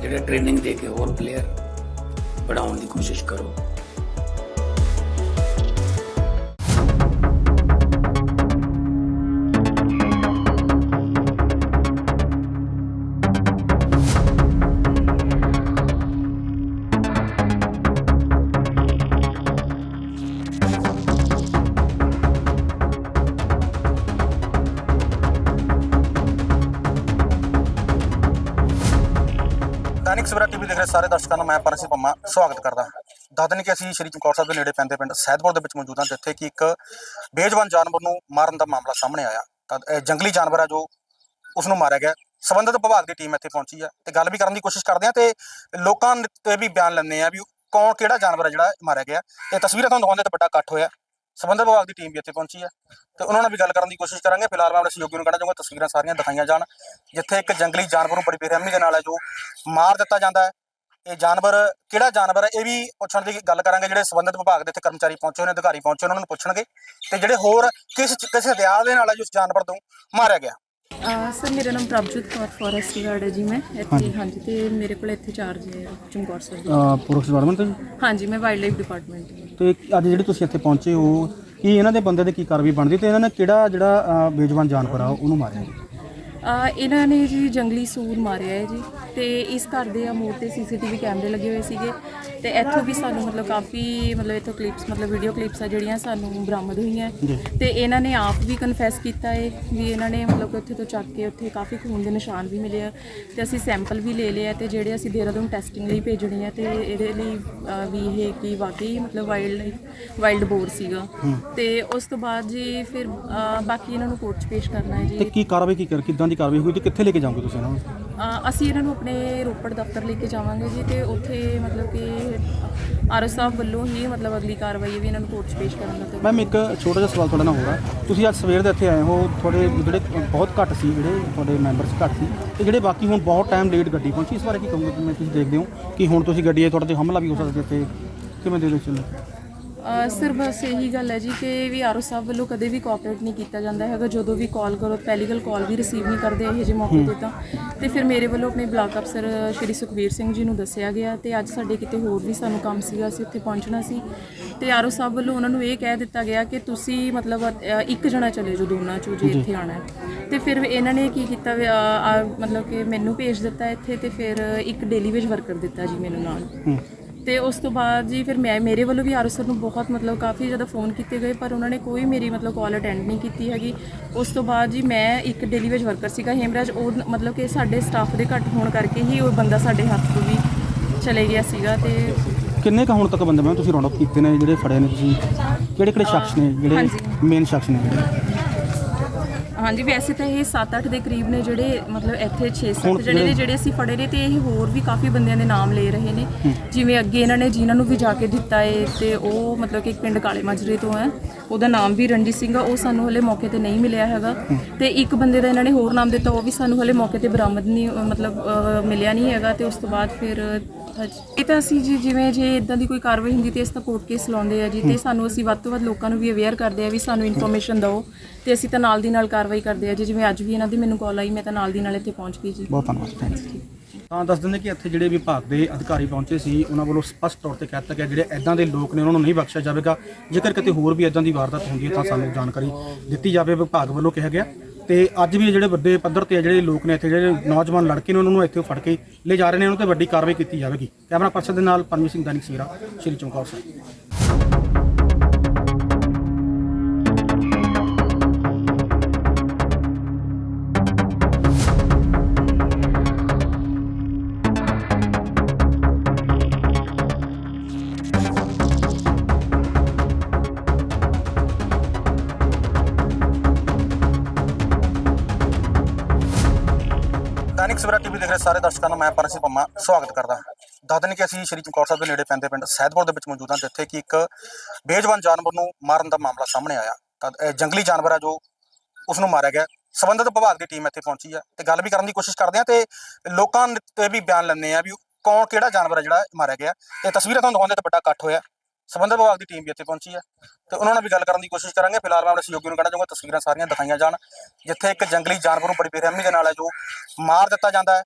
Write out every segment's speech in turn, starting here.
ਜਿਹੜੇ ਟ੍ਰੇਨਿੰਗ ਦੇ ਕੇ ਹੋਰ ਪਲੇਅਰ ਬਣਾਉਣ ਦੀ ਕੋਸ਼ਿਸ਼ ਕਰੋ। ਸਵੇਰਾ ਟੀਵੀ ਦੇਖ ਰਹੇ ਸਾਰੇ ਦਰਸ਼ਕਾਂ ਨੂੰ, ਮੈਂ ਪਰਮਜੀਤ ਪੰਮਾ, ਸਵਾਗਤ ਕਰਦਾ ਦੱਸ ਦਿੰਦੇ ਕਿ ਅਸੀਂ ਸ਼੍ਰੀ ਚਮਕੌਰ ਸਾਹਿਬ ਦੇ ਨੇੜੇ ਪੈਂਦੇ ਪਿੰਡ ਸੈਦਪੁਰ ਦੇ ਵਿੱਚ ਮੌਜੂਦ ਹਾਂ, ਜਿੱਥੇ ਕਿ ਇੱਕ ਬੇਜਵਾਨ ਜਾਨਵਰ ਨੂੰ ਮਾਰਨ ਦਾ ਮਾਮਲਾ ਸਾਹਮਣੇ ਆਇਆ। ਤਾਂ ਇਹ ਜੰਗਲੀ ਜਾਨਵਰ ਆ ਜੋ ਉਸ ਨੂੰ ਮਾਰਿਆ ਗਿਆ। ਸੰਬੰਧਿਤ ਵਿਭਾਗ ਦੀ ਟੀਮ ਇੱਥੇ ਪਹੁੰਚੀ ਹੈ ਤੇ ਗੱਲ ਵੀ ਕਰਨ ਦੀ ਕੋਸ਼ਿਸ਼ ਕਰਦੇ ਹਾਂ ਤੇ ਲੋਕਾਂ ਤੇ ਵੀ ਬਿਆਨ ਲੈਂਦੇ ਆ ਵੀ ਕੌਣ ਕਿਹੜਾ ਜਾਨਵਰ ਹੈ ਜਿਹੜਾ ਮਾਰਿਆ ਗਿਆ। ਤੇ ਤਸਵੀਰਾਂ ਤੁਹਾਨੂੰ ਦਿਖਾਉਂਦੇ ਤਾਂ ਵੱਡਾ ਇਕੱਠ ਹੋਇਆ। ਸੰਬੰਧਿਤ ਵਿਭਾਗ ਦੀ ਟੀਮ ਵੀ ਇੱਥੇ ਪਹੁੰਚੀ ਹੈ ਤੇ ਉਹਨਾਂ ਨਾਲ ਵੀ ਗੱਲ ਕਰਨ ਦੀ ਕੋਸ਼ਿਸ਼ ਕਰਾਂਗੇ। ਫਿਲਹਾਲ ਮੈਂ ਆਪਣੇ ਸਹਿਯੋਗੀ ਨੂੰ ਕਹਿਣਾ ਚਾਹੂੰਗਾ ਤਸਵੀਰਾਂ ਸਾਰੀਆਂ ਦਿਖਾਈਆਂ ਜਾਣ ਜਿੱਥੇ ਇੱਕ ਜੰਗਲੀ ਜਾਨਵਰ ਨੂੰ ਬੜੀ ਬੇਰਹਿਮੀ ਦੇ ਨਾਲ ਹੈ ਜੋ ਮਾਰ ਦਿੱਤਾ ਜਾਂਦਾ ਹੈ। ਇਹ ਜਾਨਵਰ ਕਿਹੜਾ ਜਾਨਵਰ ਹੈ ਇਹ ਵੀ ਪੁੱਛਣ ਦੀ ਗੱਲ ਕਰਾਂਗੇ। ਜਿਹੜੇ ਸੰਬੰਧਿਤ ਵਿਭਾਗ ਦੇ ਇੱਥੇ ਕਰਮਚਾਰੀ ਪਹੁੰਚੇ ਹੋਏ ਨੇ ਅਧਿਕਾਰੀ ਪਹੁੰਚੇ ਉਹਨਾਂ ਨੂੰ ਪੁੱਛਣਗੇ। ਤੇ ਜਿਹੜੇ ਹੋਰ ਕਿਸ ਕਿਸ ਹਥਿਆਰ ਦੇ ਨਾਲ ਹੈ ਉਸ ਜਾਨਵਰ ਤੋਂ ਮਾਰਿਆ ਗਿਆ? ਸਰ ਮੇਰਾ ਨਾਮ ਪ੍ਰਭਜੋਤ ਕੌਰ ਫੋਰੈਸਟ ਗਾਰਡ ਹੈ ਜੀ ਮੈਂ। ਇੱਥੇ ਹਾਂਜੀ। ਤੇ ਮੇਰੇ ਕੋਲ ਇੱਥੇ ਚਾਰਜ ਹੈ ਚਮਕੌਰ ਦੀ ਪੁਲਿਸ ਡਿਪਾਰਟਮੈਂਟ ਤੋਂ? ਹਾਂਜੀ ਮੈਂ ਵਾਈਲਡ ਲਾਈਫ ਡਿਪਾਰਟਮੈਂਟ ਦੀ ਤੇ ਅੱਜ ਜਿਹੜੇ ਤੁਸੀਂ ਇੱਥੇ ਪਹੁੰਚੇ ਹੋ, ਕੀ ਇਹਨਾਂ ਦੇ ਬੰਦੇ ਦੇ ਕੀ ਕਾਰਵਾਈ ਬਣਦੀ ਤੇ ਇਹਨਾਂ ਨੇ ਕਿਹੜਾ ਜਿਹੜਾ ਬੇਜਵਾਨ ਜਾਨਵਰ ਆ, ਉਹਨੂੰ ਮਾਰਿਆ ਜੀ? ਅਹ, ਇਹਨਾਂ ਨੇ ਜੀ ਜੰਗਲੀ ਸੂਰ ਮਾਰਿਆ ਹੈ ਜੀ। ਤੇ ਇਸ ਘਰ ਦੇ ਅਮੋਰ ਤੇ ਸੀਸੀਟੀਵੀ ਕੈਮਰੇ ਲੱਗੇ ਹੋਏ ਸੀਗੇ ਤੇ ਇੱਥੋਂ ਵੀ ਸਾਨੂੰ ਮਤਲਬ ਕਾਫੀ ਮਤਲਬ ਇੱਥੋਂ ਕਲਿੱਪਸ ਮਤਲਬ ਵੀਡੀਓ ਕਲਿੱਪਸ ਆ ਜਿਹੜੀਆਂ ਸਾਨੂੰ ਬਰਾਮਦ ਹੋਈਆਂ। ਤੇ ਇਹਨਾਂ ਨੇ ਆਪ ਵੀ ਕਨਫੈਸ ਕੀਤਾ ਹੈ ਵੀ ਇਹਨਾਂ ਨੇ ਮਤਲਬ ਕਿ ਉੱਥੇ ਤੋਂ ਚੱਕ ਕੇ ਉੱਥੇ ਕਾਫੀ ਖੂਨ ਦੇ ਨਿਸ਼ਾਨ ਵੀ ਮਿਲੇ ਆ ਤੇ ਅਸੀਂ ਸੈਂਪਲ ਵੀ ਲੈ ਲਿਆ ਤੇ ਜਿਹੜੇ ਅਸੀਂ ਦੇਹਰਾਦੂਨ ਟੈਸਟਿੰਗ ਲਈ ਭੇਜਣੇ ਆ ਤੇ ਇਹਦੇ ਲਈ ਵੀ ਇਹ ਕੀ ਵਾਕਈ ਮਤਲਬ ਵਾਈਲਡ ਲਾਈਫ ਵਾਈਲਡ ਬੋਰ ਸੀਗਾ ਤੇ ਉਸ ਤੋਂ ਬਾਅਦ ਜੀ ਫਿਰ ਬਾਕੀ ਇਹਨਾਂ ਨੂੰ ਕੋਰਟ 'ਚ ਪੇਸ਼ ਕਰਨਾ ਹੈ ਤੇ ਜੀ ਕੀ ਕਾਰਵਾਈ ਕੀ ਕਰ ਕਿੱਦਾਂ ਦੀ ਕਾਰਵਾਈ ਹੋਈ ਤੇ ਕਿੱਥੇ ਲੈ ਕੇ ਜਾਓਗੇ ਤੁਸੀਂ ਇਹਨਾਂ ਨੂੰ? ਅਸੀਂ ਇਹਨਾਂ ਨੂੰ ਆਪਣੇ ਰੋਪੜ ਦਫ਼ਤਰ ਲੈ ਕੇ ਜਾਵਾਂਗੇ ਜੀ ਤੇ ਉੱਥੇ ਮਤਲਬ ਕਿ ਆਰਓ ਸਾਹਿਬ ਵੱਲੋਂ ਹੀ ਮਤਲਬ ਅਗਲੀ ਕਾਰਵਾਈ ਵੀ ਇਹਨਾਂ ਨੂੰ ਕੋਰਟ 'ਚ ਪੇਸ਼ ਕਰਨ ਦਾ ਮੈਮ ਇੱਕ ਛੋਟਾ ਜਿਹਾ ਸਵਾਲ ਤੁਹਾਡੇ ਨਾਲ ਹੋਗਾ ਤੁਸੀਂ ਅੱਜ ਸਵੇਰ ਦੇ ਇੱਥੇ ਆਏ ਹੋ ਤੁਹਾਡੇ ਜਿਹੜੇ ਬਹੁਤ ਘੱਟ ਸੀ ਜਿਹੜੇ ਤੁਹਾਡੇ ਮੈਂਬਰਸ ਘੱਟ ਸੀ ਤੇ ਜਿਹੜੇ ਬਾਕੀ ਹੁਣ ਬਹੁਤ ਟਾਈਮ ਲੇਟ ਗੱਡੀ ਪਹੁੰਚੀ ਇਸ ਬਾਰੇ ਕੀ ਕਹੋਗੇ? ਮੈਂ ਤੁਸੀਂ ਦੇਖਦੇ ਹੋ ਕਿ ਹੁਣ ਤੁਸੀਂ ਗੱਡੀ ਹੈ ਤੁਹਾਡੇ ਤੇ ਹਮਲਾ ਵੀ ਹੋ ਸਕਦਾ ਇੱਥੇ। ਕਿਵੇਂ ਦੇ ਵਿੱਚ ਅ, ਸਰ ਬਸ ਇਹੀ ਗੱਲ ਹੈ ਜੀ ਕਿ ਵੀ ਆਰਓ ਸਾਹਿਬ ਵੱਲੋਂ ਕਦੇ ਵੀ ਕੋਆਪਰੇਟ ਨਹੀਂ ਕੀਤਾ ਜਾਂਦਾ ਹੈਗਾ। ਜਦੋਂ ਵੀ ਕਾਲ ਕਰੋ ਪਹਿਲੀ ਗੱਲ ਕਾਲ ਵੀ ਰਿਸੀਵ ਨਹੀਂ ਕਰਦੇ ਇਹ ਜਿਹੇ ਮੌਕੇ ਤੇ ਤਾਂ। ਤੇ ਫਿਰ ਮੇਰੇ ਵੱਲੋਂ ਆਪਣੇ ਬਲਾਕ ਅਫਸਰ ਸ਼੍ਰੀ ਸੁਖਵੀਰ ਸਿੰਘ ਜੀ ਨੂੰ ਦੱਸਿਆ ਗਿਆ ਤੇ ਅੱਜ ਸਾਡੇ ਕਿਤੇ ਹੋਰ ਵੀ ਸਾਨੂੰ ਕੰਮ ਸੀਗਾ ਅਸੀਂ ਉੱਥੇ ਪਹੁੰਚਣਾ ਸੀ। ਤੇ ਆਰਓ ਸਾਹਿਬ ਵੱਲੋਂ ਉਹਨਾਂ ਨੂੰ ਇਹ ਕਹਿ ਦਿੱਤਾ ਗਿਆ ਕਿ ਤੁਸੀਂ ਮਤਲਬ ਇੱਕ ਜਣਾ ਚਲੇ ਜਾਓ ਦੋਨਾਂ ਚੋਂ ਜੇ ਇੱਥੇ ਆਣਾ ਹੈ। ਤੇ ਫਿਰ ਇਹਨਾਂ ਨੇ ਕੀ ਕੀਤਾ ਵੀ, ਮਤਲਬ ਕਿ ਮੈਨੂੰ ਭੇਜ ਦਿੱਤਾ ਇੱਥੇ ਤੇ ਫਿਰ ਇੱਕ ਡੇਲੀ ਵੇਜ ਵਰਕਰ ਦਿੱਤਾ ਜੀ ਮੈਨੂੰ ਨਾਲ। ਤੇ ਉਸ ਤੋਂ ਬਾਅਦ ਜੀ ਫਿਰ ਮੈਂ ਮੇਰੇ ਵੱਲੋਂ ਵੀ ਆਰਓ ਸਰ ਨੂੰ ਬਹੁਤ ਮਤਲਬ ਕਾਫੀ ਜ਼ਿਆਦਾ ਫੋਨ ਕੀਤੇ ਗਏ ਪਰ ਉਹਨਾਂ ਨੇ ਕੋਈ ਮੇਰੀ ਮਤਲਬ ਕਾਲ ਅਟੈਂਡ ਨਹੀਂ ਕੀਤੀ ਹੈਗੀ। ਉਸ ਤੋਂ ਬਾਅਦ ਜੀ ਮੈਂ ਇੱਕ ਡੇਲੀ ਵੇਜ ਵਰਕਰ ਸੀਗਾ ਹੇਮਰਾਜ ਉਹ ਮਤਲਬ ਕਿ ਸਾਡੇ ਸਟਾਫ ਦੇ ਘੱਟ ਹੋਣ ਕਰਕੇ ਹੀ ਉਹ ਬੰਦਾ ਸਾਡੇ ਹੱਥ ਤੋਂ ਵੀ ਚਲੇ ਗਿਆ ਸੀਗਾ ਤੇ ਕਿੰਨੇ ਕੁ ਹੁਣ ਤੱਕ ਬੰਦੇ ਮੈਮ ਤੁਸੀਂ ਰਾਉਂਡ ਅਪ ਕੀਤੇ ਨੇ ਜਿਹੜੇ ਫੜੇ ਨੇ ਤੁਸੀਂ? ਕਿਹੜੇ ਕਿਹੜੇ ਸ਼ਖਸ ਨੇ? ਜਿਹੜੇ। ਮੇਨ ਸ਼ਖਸ ਨੇ ਜਿਹੜੇ? ਹਾਂਜੀ ਵੈਸੇ ਤਾਂ ਇਹ 7-8 ਦੇ ਕਰੀਬ ਨੇ ਜਿਹੜੇ ਮਤਲਬ ਇੱਥੇ 6-7 ਹੁਣ ਜਿਹੜੇ ਨੇ ਜਿਹੜੇ- ਅਸੀਂ ਫੜੇ ਨੇ ਤੇ ਇਹ ਹੋਰ ਵੀ ਕਾਫੀ ਬੰਦਿਆਂ ਦੇ ਨਾਮ ਲੈ ਰਹੇ ਨੇ। ਜਿਵੇਂ ਅੱਗੇ ਇਹਨਾਂ ਨੇ ਜਿਨ੍ਹਾਂ ਨੂੰ ਵੀ ਜਾ ਕੇ ਦਿੱਤਾ ਏ ਤੇ ਉਹ ਮਤਲਬ ਕਿ ਇੱਕ ਪਿੰਡ ਕਾਲੇ ਮਾਜਰੇ ਤੋਂ ਹੈ। ਉਹਦਾ ਨਾਮ ਵੀ ਰਣਜੀਤ ਸਿੰਘ ਆ ਉਹ ਸਾਨੂੰ ਹਲੇ ਮੌਕੇ ਤੇ ਨਹੀਂ ਮਿਲਿਆ ਹੈਗਾ। ਤੇ ਇੱਕ ਬੰਦੇ ਦਾ ਇਹਨਾਂ ਨੇ ਹੋਰ ਨਾਮ ਦਿੱਤਾ ਉਹ ਵੀ ਸਾਨੂੰ ਹਲੇ ਮੌਕੇ ਤੇ ਬਰਾਮਦ ਨਹੀਂ ਮਤਲਬ ਮਿਲਿਆ ਨਹੀਂ ਹੈਗਾ ਤੇ ਉਸ ਤੋਂ ਬਾਅਦ ਫਿਰ ਇਹ ਤਾਂ ਅਸੀਂ ਜੀ ਜਿਵੇਂ ਜੇ ਇਦਾਂ ਦੀ ਕੋਈ ਕਾਰਵਾਈ ਹੁੰਦੀ ਤੇ ਇਸ ਤਾਂ ਕੋਰਟ ਕੇਸ ਲਾਉਂਦੇ ਆ ਜੀ ਤੇ ਸਾਨੂੰ ਅਸੀਂ ਵੱਧ ਤੋਂ ਵੱਧ ਲੋਕਾਂ ਨੂੰ ਵੀ ਅਵੇਅਰ ਕਰਦੇ ਆ ਵੀ ਸਾਨੂੰ ਇਨਫੋਰਮੇਸ਼ਨ ਦਿਓ ਤੇ ਅਸੀਂ ਤਾਂ ਨਾਲ ਦੀ ਨਾਲ ਕਾਰਵਾਈ ਕਰਦੇ ਆ ਜੀ ਜਿਵੇਂ ਅੱਜ ਵੀ ਇਹਨਾਂ ਦੀ ਮੈਨੂੰ ਕਾਲ ਆਈ ਮੈਂ ਤਾਂ ਨਾਲ ਦੀ ਨਾਲ ਇੱਥੇ ਪਹੁੰਚ ਗਈ ਜੀ। ਬਹੁਤ ਧੰਨਵਾਦ ਥੈਂਕ ਯੂ ਤਾਂ ਦੱਸ ਦਿੰਦੇ ਕਿ ਇੱਥੇ ਜਿਹੜੇ ਵਿਭਾਗ ਦੇ ਅਧਿਕਾਰੀ ਪਹੁੰਚੇ ਸੀ ਉਹਨਾਂ ਵੱਲੋਂ ਸਪਸ਼ਟ ਤੌਰ ਤੇ ਕਹਿ ਦਿੱਤਾ ਗਿਆ ਜਿਹੜੇ ਐਦਾਂ ਦੇ ਲੋਕ ਨੇ ਉਹਨਾਂ ਨੂੰ ਨਹੀਂ ਬਖਸ਼ਿਆ ਜਾਵੇਗਾ। ਜੇਕਰ ਕਿਤੇ ਹੋਰ ਵੀ ਐਦਾਂ ਦੀ ਵਾਰਦਾਤ ਹੁੰਦੀ ਹੈ ਤਾਂ ਸਾਨੂੰ ਜਾਣਕਾਰੀ ਦਿੱਤੀ ਜਾਵੇ ਵਿਭਾਗ ਵੱਲੋਂ ਕਿਹਾ ਗਿਆ। ਤੇ ਅੱਜ ਵੀ ਜਿਹੜੇ ਵੱਡੇ ਪੱਧਰ ਤੇ ਜਿਹੜੇ ਲੋਕ ਨੇ ਇੱਥੇ ਜਿਹੜੇ ਨੌਜਵਾਨ ਲੜਕੇ ਨੇ ਉਹਨਾਂ ਨੂੰ ਇੱਥੇ ਫੜ ਕੇ ਲੈ ਜਾ ਰਹੇ ਨੇ ਉਹਨਾਂ ਤੇ ਵੱਡੀ ਕਾਰਵਾਈ ਕੀਤੀ ਜਾਵੇਗੀ। ਕੈਮਰਾ ਪਰਸਨ ਦੇ ਨਾਲ ਪਰਮਜੀਤ ਸਿੰਘ ਦਾਨਿਕ ਸਵੇਰਾ ਸ਼੍ਰੀ ਚੌਂਕੌਰ ਸਾਹਿਬ। ਸਵੇਰਾ ਟੀਵੀ ਦੇਖ ਰਹੇ ਸਾਰੇ ਦਰਸ਼ਕਾਂ ਨੂੰ, ਮੈਂ ਪਰਮਜੀਤ ਪੰਮਾ, ਸਵਾਗਤ ਕਰਦਾ ਦੱਸ ਦਿਨ ਕਿ ਅਸੀਂ ਸ਼੍ਰੀ ਚਮਕੌਰ ਸਾਹਿਬ ਦੇ ਨੇੜੇ ਪੈਂਦੇ ਪਿੰਡ ਸੈਦਪੁਰ ਦੇ ਵਿੱਚ ਮੌਜੂਦ ਹਾਂ, ਜਿੱਥੇ ਕਿ ਇੱਕ ਬੇਜਵਾਨ ਜਾਨਵਰ ਨੂੰ ਮਾਰਨ ਦਾ ਮਾਮਲਾ ਸਾਹਮਣੇ ਆਇਆ। ਤਾਂ ਇਹ ਜੰਗਲੀ ਜਾਨਵਰ ਹੈ ਜੋ ਉਸ ਨੂੰ ਮਾਰਿਆ ਗਿਆ। ਸੰਬੰਧਿਤ ਵਿਭਾਗ ਦੀ ਟੀਮ ਇੱਥੇ ਪਹੁੰਚੀ ਹੈ ਤੇ ਗੱਲ ਵੀ ਕਰਨ ਦੀ ਕੋਸ਼ਿਸ਼ ਕਰਦੇ ਆ ਤੇ ਲੋਕਾਂ ਤੇ ਵੀ ਬਿਆਨ ਲੈਂਦੇ ਆ ਵੀ ਕੌਣ ਕਿਹੜਾ ਜਾਨਵਰ ਹੈ ਜਿਹੜਾ ਮਾਰਿਆ ਗਿਆ। ਤੇ ਤਸਵੀਰਾਂ ਤੁਹਾਨੂੰ ਦਿਖਾਉਂਦੇ ਤੇ ਵੱਡਾ ਇਕੱਠ ਹੋਇਆ। ਸੰਬੰਧਿਤ ਵਿਭਾਗ ਦੀ ਟੀਮ ਵੀ ਇੱਥੇ ਪਹੁੰਚੀ ਹੈ ਤੇ ਉਹਨਾਂ ਨਾਲ ਵੀ ਗੱਲ ਕਰਨ ਦੀ ਕੋਸ਼ਿਸ਼ ਕਰਾਂਗੇ। ਫਿਲਹਾਲ ਮੈਂ ਆਪਣੇ ਸਹਿਯੋਗੀ ਨੂੰ ਕਹਿਣਾ ਚਾਹੂੰਗਾ, ਤਸਵੀਰਾਂ ਸਾਰੀਆਂ ਦਿਖਾਈਆਂ ਜਾਣ। ਜਿੱਥੇ ਇੱਕ ਜੰਗਲੀ ਜਾਨਵਰ ਨੂੰ ਬੜੀ ਬੇਰਹਿਮੀ ਦੇ ਨਾਲ ਹੈ, ਜੋ ਮਾਰ ਦਿੱਤਾ ਜਾਂਦਾ ਹੈ।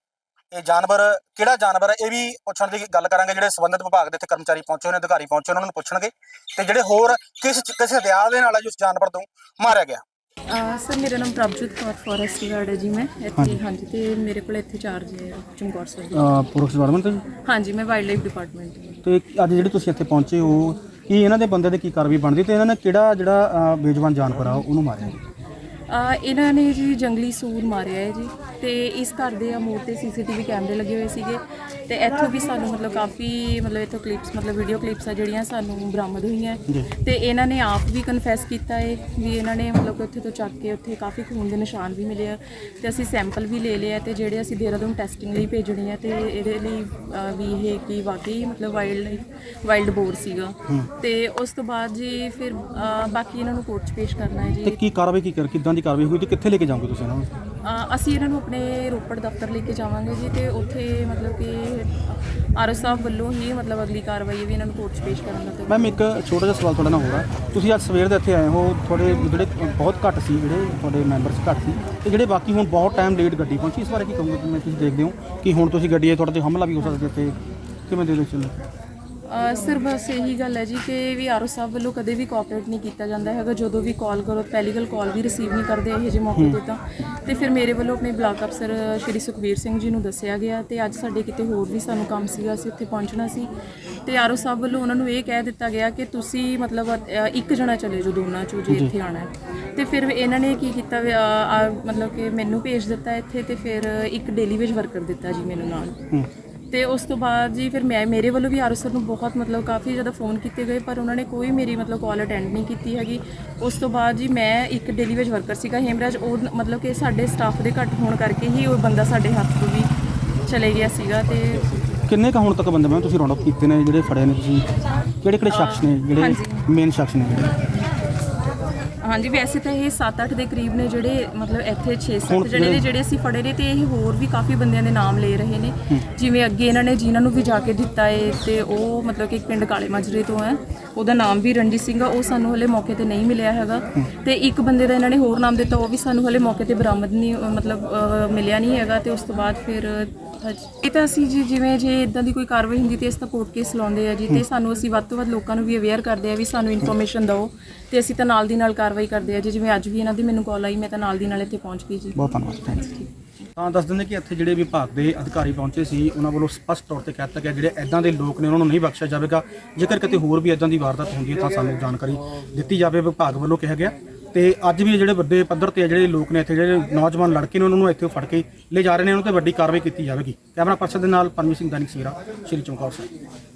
ਇਹ ਜਾਨਵਰ, ਕਿਹੜਾ ਜਾਨਵਰ ਹੈ, ਇਹ ਵੀ ਪੁੱਛਣ ਦੀ ਗੱਲ ਕਰਾਂਗੇ। ਜਿਹੜੇ ਸੰਬੰਧਿਤ ਵਿਭਾਗ ਦੇ ਇੱਥੇ ਕਰਮਚਾਰੀ ਪਹੁੰਚੇ ਹੋਏ ਨੇ, ਅਧਿਕਾਰੀ ਪਹੁੰਚੇ ਉਹਨਾਂ ਨੂੰ ਪੁੱਛਣਗੇ। ਤੇ ਜਿਹੜੇ ਹੋਰ ਕਿਸ ਕਿਸ ਹਥਿਆਰ ਦੇ ਨਾਲ ਹੈ ਉਸ ਜਾਨਵਰ ਨੂੰ ਮਾਰਿਆ ਗਿਆ? ਸਰ ਮੇਰਾ ਨਾਮ ਪ੍ਰਭਜੋਤ ਕੌਰ ਫੋਰੈਸਟ ਗਾਰਡ ਹੈ ਜੀ ਮੈਂ। ਇੱਥੇ ਹਾਂਜੀ। ਤੇ ਮੇਰੇ ਕੋਲ ਇੱਥੇ ਚਾਰਜ ਹੈ ਚਮਕੌਰ ਦੀ ਪੁਰਖ ਡਿਪਾਰਟਮੈਂਟ ਤੋਂ ਜੀ? ਹਾਂਜੀ ਮੈਂ ਵਾਈਲਡ ਲਾਈਫ ਡਿਪਾਰਟਮੈਂਟ ਤੇ ਅੱਜ ਜਿਹੜੇ ਤੁਸੀਂ ਇੱਥੇ ਪਹੁੰਚੇ ਹੋ ਕੀ ਇਹਨਾਂ ਦੇ ਬੰਦੇ ਦੇ ਕੀ ਕਾਰਵਾਈ ਬਣਦੀ ਤੇ ਇਹਨਾਂ ਨੇ ਕਿਹੜਾ ਜਿਹੜਾ ਅ, ਬੇਜਵਾਨ ਜਾਨਵਰ ਆ ਉਹਨੂੰ ਮਾਰਿਆ ਜੀ? ਆ ਇਹਨਾਂ ਨੇ ਜੀ ਜੰਗਲੀ ਸੂਰ ਮਾਰਿਆ ਹੈ ਜੀ। ਤੇ ਇਸ ਘਰ ਦੇ ਅਮੋਰ ਤੇ ਸੀਸੀਟੀਵੀ ਕੈਮਰੇ ਲੱਗੇ ਹੋਏ ਸੀਗੇ ਤੇ ਇੱਥੋਂ ਵੀ ਸਾਨੂੰ ਮਤਲਬ ਕਾਫੀ ਮਤਲਬ ਇੱਥੋਂ ਕਲਿੱਪਸ ਮਤਲਬ ਵੀਡੀਓ ਕਲਿੱਪਸ ਆ ਜਿਹੜੀਆਂ ਸਾਨੂੰ ਬਰਾਮਦ ਹੋਈਆਂ। ਤੇ ਇਹਨਾਂ ਨੇ ਆਪ ਵੀ ਕਨਫੈਸ ਕੀਤਾ ਹੈ ਵੀ ਇਹਨਾਂ ਨੇ ਮਤਲਬ ਉੱਥੇ ਤੋਂ ਚੱਕ ਕੇ ਉੱਥੇ ਕਾਫੀ ਖੂਨ ਦੇ ਨਿਸ਼ਾਨ ਵੀ ਮਿਲੇ ਆ ਤੇ ਅਸੀਂ ਸੈਂਪਲ ਵੀ ਲੈ ਲਏ ਆ ਤੇ ਜਿਹੜੇ ਅਸੀਂ ਦੇਹਰਾਦੂਨ ਟੈਸਟਿੰਗ ਲਈ ਭੇਜਣੇ ਆ ਤੇ ਇਹਦੇ ਲਈ ਵੀ ਇਹ ਕੀ ਵਾਕਈ ਮਤਲਬ ਵਾਈਲਡ ਲਾਈਫ ਵਾਈਲਡ ਬੋਰ ਸੀਗਾ ਤੇ ਉਸ ਤੋਂ ਬਾਅਦ ਜੀ ਫਿਰ ਬਾਕੀ ਇਹਨਾਂ ਨੂੰ ਕੋਰਟ 'ਚ ਪੇਸ਼ ਕਰਨਾ ਹੈ ਜੀ। ਤੇ ਕੀ ਕਾਰਵਾਈ ਕੀ ਕਰ ਕਿੱਦਾਂ ਦੀ ਕਾਰਵਾਈ ਹੋਈ ਤੇ ਕਿੱਥੇ ਲੈ ਕੇ ਜਾਓਗੇ ਤੁਸੀਂ ਇਹਨਾਂ ਨੂੰ? ਅਸੀਂ ਇਹਨਾਂ ਨੂੰ ਆਪਣੇ ਰੋਪੜ ਦਫ਼ਤਰ ਲੈ ਕੇ ਜਾਵਾਂਗੇ ਜੀ ਤੇ ਉੱਥੇ ਮਤਲਬ ਕਿ ਆਰਓ ਸਾਹਿਬ ਵੱਲੋਂ ਹੀ ਮਤਲਬ ਅਗਲੀ ਕਾਰਵਾਈ ਵੀ ਇਹਨਾਂ ਨੂੰ ਕੋਰਟ 'ਚ ਪੇਸ਼ ਕਰਨ ਦਾ ਮੈਮ ਇੱਕ ਛੋਟਾ ਜਿਹਾ ਸਵਾਲ ਤੁਹਾਡਾ ਨਾਲ ਹੋਗਾ ਤੁਸੀਂ ਅੱਜ ਸਵੇਰ ਦੇ ਇੱਥੇ ਆਏ ਹੋ ਤੁਹਾਡੇ ਜਿਹੜੇ ਬਹੁਤ ਘੱਟ ਸੀ ਜਿਹੜੇ ਤੁਹਾਡੇ ਮੈਂਬਰਸ ਘੱਟ ਸੀ ਤੇ ਜਿਹੜੇ ਬਾਕੀ ਹੁਣ ਬਹੁਤ ਟਾਈਮ ਲੇਟ ਗੱਡੀ ਪਹੁੰਚੀ ਇਸ ਬਾਰੇ ਕੀ ਕਹੋਗੇ? ਕਿ ਮੈਂ ਤੁਸੀਂ ਦੇਖਦੇ ਹੋ ਕਿ ਹੁਣ ਤੁਸੀਂ ਗੱਡੀ 'ਤੇ ਤੁਹਾਡੇ ਤੇ ਹਮਲਾ ਵੀ ਹੋ ਸਕਦਾ ਇੱਥੇ। ਕਿਵੇਂ ਦੇ ਵਿੱਚ ਅ, ਸਰ ਬਸ ਇਹੀ ਗੱਲ ਹੈ ਜੀ ਕਿ ਵੀ ਆਰਓ ਸਾਹਿਬ ਵੱਲੋਂ ਕਦੇ ਵੀ ਕੋਆਪਰੇਟ ਨਹੀਂ ਕੀਤਾ ਜਾਂਦਾ ਹੈਗਾ। ਜਦੋਂ ਵੀ ਕਾਲ ਕਰੋ ਪਹਿਲੀ ਗੱਲ ਕਾਲ ਵੀ ਰਿਸੀਵ ਨਹੀਂ ਕਰਦੇ ਇਹੋ ਜਿਹੇ ਮੌਕੇ ਤੇ ਤਾਂ। ਤੇ ਫਿਰ ਮੇਰੇ ਵੱਲੋਂ ਆਪਣੇ ਬਲਾਕ ਅਫਸਰ ਸ਼੍ਰੀ ਸੁਖਬੀਰ ਸਿੰਘ ਜੀ ਨੂੰ ਦੱਸਿਆ ਗਿਆ ਤੇ ਅੱਜ ਸਾਡੇ ਕਿਤੇ ਹੋਰ ਵੀ ਸਾਨੂੰ ਕੰਮ ਸੀਗਾ ਅਸੀਂ ਉੱਥੇ ਪਹੁੰਚਣਾ ਸੀ। ਤੇ ਆਰਓ ਸਾਹਿਬ ਵੱਲੋਂ ਉਹਨਾਂ ਨੂੰ ਇਹ ਕਹਿ ਦਿੱਤਾ ਗਿਆ ਕਿ ਤੁਸੀਂ ਮਤਲਬ ਇੱਕ ਜਣਾ ਚਲੇ ਜਾਓ ਦੋਨਾਂ ਚੋਂ ਜੇ ਇੱਥੇ ਆਣਾ ਹੈ। ਤੇ ਫਿਰ ਇਹਨਾਂ ਨੇ ਕੀ ਕੀਤਾ ਵੀ, ਮਤਲਬ ਕਿ ਮੈਨੂੰ ਭੇਜ ਦਿੱਤਾ ਇੱਥੇ ਤੇ ਫਿਰ ਇੱਕ ਡੇਲੀ ਵੇਜ ਵਰਕਰ ਦਿੱਤਾ ਜੀ ਮੈਨੂੰ ਨਾਲ। ਤੇ ਉਸ ਤੋਂ ਬਾਅਦ ਜੀ ਫਿਰ ਮੈਂ ਮੇਰੇ ਵੱਲੋਂ ਵੀ ਆਰਓ ਸਰ ਨੂੰ ਬਹੁਤ ਮਤਲਬ ਕਾਫੀ ਜ਼ਿਆਦਾ ਫੋਨ ਕੀਤੇ ਗਏ ਪਰ ਉਹਨਾਂ ਨੇ ਕੋਈ ਮੇਰੀ ਮਤਲਬ ਕਾਲ ਅਟੈਂਡ ਨਹੀਂ ਕੀਤੀ ਹੈਗੀ। ਉਸ ਤੋਂ ਬਾਅਦ ਜੀ ਮੈਂ ਇੱਕ ਡੇਲੀ ਵੇਜ ਵਰਕਰ ਸੀਗਾ ਹੇਮਰਾਜ ਉਹ ਮਤਲਬ ਕਿ ਸਾਡੇ ਸਟਾਫ ਦੇ ਘੱਟ ਹੋਣ ਕਰਕੇ ਹੀ ਉਹ ਬੰਦਾ ਸਾਡੇ ਹੱਥ ਤੋਂ ਵੀ ਚਲੇ ਗਿਆ ਸੀਗਾ ਤੇ ਕਿੰਨੇ ਕ ਹੁਣ ਤੱਕ ਬੰਦੇ ਮੈਂ ਤੁਸੀਂ ਰਾਉਂਡ ਅਪ ਕੀਤੇ ਨੇ ਜਿਹੜੇ ਫੜੇ ਨੇ ਤੁਸੀਂ? ਕਿਹੜੇ ਕਿਹੜੇ ਸ਼ਖਸ ਨੇ ਜਿਹੜੇ। ਮੇਨ ਸ਼ਖਸ ਨੇ? ਹਾਂਜੀ ਵੈਸੇ ਤਾਂ ਇਹ 7-8 ਦੇ ਕਰੀਬ ਨੇ ਜਿਹੜੇ ਮਤਲਬ ਇੱਥੇ 6-7 ਹੁਣ ਜਿਹੜੇ ਨੇ ਜਿਹੜੇ- ਅਸੀਂ ਫੜੇ ਨੇ ਤੇ ਇਹ ਹੋਰ ਵੀ ਕਾਫੀ ਬੰਦਿਆਂ ਦੇ ਨਾਮ ਲੈ ਰਹੇ ਨੇ। ਜਿਵੇਂ ਅੱਗੇ ਇਹਨਾਂ ਨੇ ਜਿਨ੍ਹਾਂ ਨੂੰ ਵੀ ਜਾ ਕੇ ਦਿੱਤਾ ਏ ਤੇ ਉਹ ਮਤਲਬ ਕਿ ਇੱਕ ਪਿੰਡ ਕਾਲੇ ਮਾਜਰੇ ਤੋਂ ਹੈ। ਉਹਦਾ ਨਾਮ ਵੀ ਰਣਜੀਤ ਸਿੰਘ ਆ ਉਹ ਸਾਨੂੰ ਹਲੇ ਮੌਕੇ ਤੇ ਨਹੀਂ ਮਿਲਿਆ ਹੈਗਾ। ਤੇ ਇੱਕ ਬੰਦੇ ਦਾ ਇਹਨਾਂ ਨੇ ਹੋਰ ਨਾਮ ਦਿੱਤਾ ਉਹ ਵੀ ਸਾਨੂੰ ਹਲੇ ਮੌਕੇ ਤੇ ਬਰਾਮਦ ਨਹੀਂ ਮਤਲਬ ਮਿਲਿਆ ਨਹੀਂ ਹੈਗਾ ਤੇ ਉਸ ਤੋਂ ਬਾਅਦ ਫਿਰ ਇਹ ਤਾਂ ਅਸੀਂ ਜੀ ਜਿਵੇਂ ਜੇ ਇਦਾਂ ਦੀ ਕੋਈ ਕਾਰਵਾਈ ਹੁੰਦੀ ਤੇ ਇਸ ਤਾਂ ਕੋਰਟ ਕੇਸ ਲਾਉਂਦੇ ਆ ਜੀ ਤੇ ਸਾਨੂੰ ਅਸੀਂ ਵੱਧ ਤੋਂ ਵੱਧ ਲੋਕਾਂ ਨੂੰ ਵੀ ਅਵੇਅਰ ਕਰਦੇ ਆ ਵੀ ਸਾਨੂੰ ਇਨਫੋਰਮੇਸ਼ਨ ਦਿਓ ਤੇ ਅਸੀਂ ਤਾਂ ਨਾਲ ਦੀ ਨਾਲ ਕਾਰਵਾਈ ਕਰਦੇ ਆ ਜੀ। ਜਿਵੇਂ ਅੱਜ ਵੀ ਇਹਨਾਂ ਦੀ ਮੈਨੂੰ ਕਾਲ ਆਈ ਮੈਂ ਤਾਂ ਨਾਲ ਦੀ ਨਾਲ ਇੱਥੇ ਪਹੁੰਚ ਗਈ ਜੀ। ਬਹੁਤ ਧੰਨਵਾਦ ਥੈਂਕ ਯੂ ਤਾਂ ਦੱਸ ਦਿੰਦੇ ਕਿ ਇੱਥੇ ਜਿਹੜੇ ਵਿਭਾਗ ਦੇ ਅਧਿਕਾਰੀ ਪਹੁੰਚੇ ਸੀ ਉਹਨਾਂ ਵੱਲੋਂ ਸਪਸ਼ਟ ਤੌਰ ਤੇ ਕਹਿ ਦਿੱਤਾ ਗਿਆ ਜਿਹੜੇ ਐਦਾਂ ਦੇ ਲੋਕ ਨੇ ਉਹਨਾਂ ਨੂੰ ਨਹੀਂ ਬਖਸ਼ਿਆ ਜਾਵੇਗਾ। ਜੇਕਰ ਕਿਤੇ ਹੋਰ ਵੀ ਐਦਾਂ ਦੀ ਵਾਰਦਾਤ ਹੁੰਦੀ ਹੈ ਤਾਂ ਸਾਨੂੰ ਜਾਣਕਾਰੀ ਦਿੱਤੀ ਜਾਵੇ ਵਿਭਾਗ ਵੱਲੋਂ ਕਿਹਾ ਗਿਆ। ਤੇ ਅੱਜ ਵੀ ਜਿਹੜੇ ਵੱਡੇ ਪੱਧਰ ਤੇ ਜਿਹੜੇ ਲੋਕ ਨੇ ਇੱਥੇ ਜਿਹੜੇ ਨੌਜਵਾਨ ਲੜਕੇ ਨੇ, ਉਹਨਾਂ ਨੂੰ ਇੱਥੇ ਫੜ ਕੇ ਲੈ ਜਾ ਰਹੇ ਨੇ, ਉਹਨਾਂ ਤੇ ਵੱਡੀ ਕਾਰਵਾਈ ਕੀਤੀ ਜਾਵੇਗੀ। ਕੈਮਰਾ ਪਰਸਨ ਦੇ ਨਾਲ ਪਰਮਜੀਤ ਸਿੰਘ, ਦਾਨਿਕ ਸਵੇਰਾ, ਸ਼੍ਰੀ ਚਮਕੌਰ ਸਾਹਿਬ।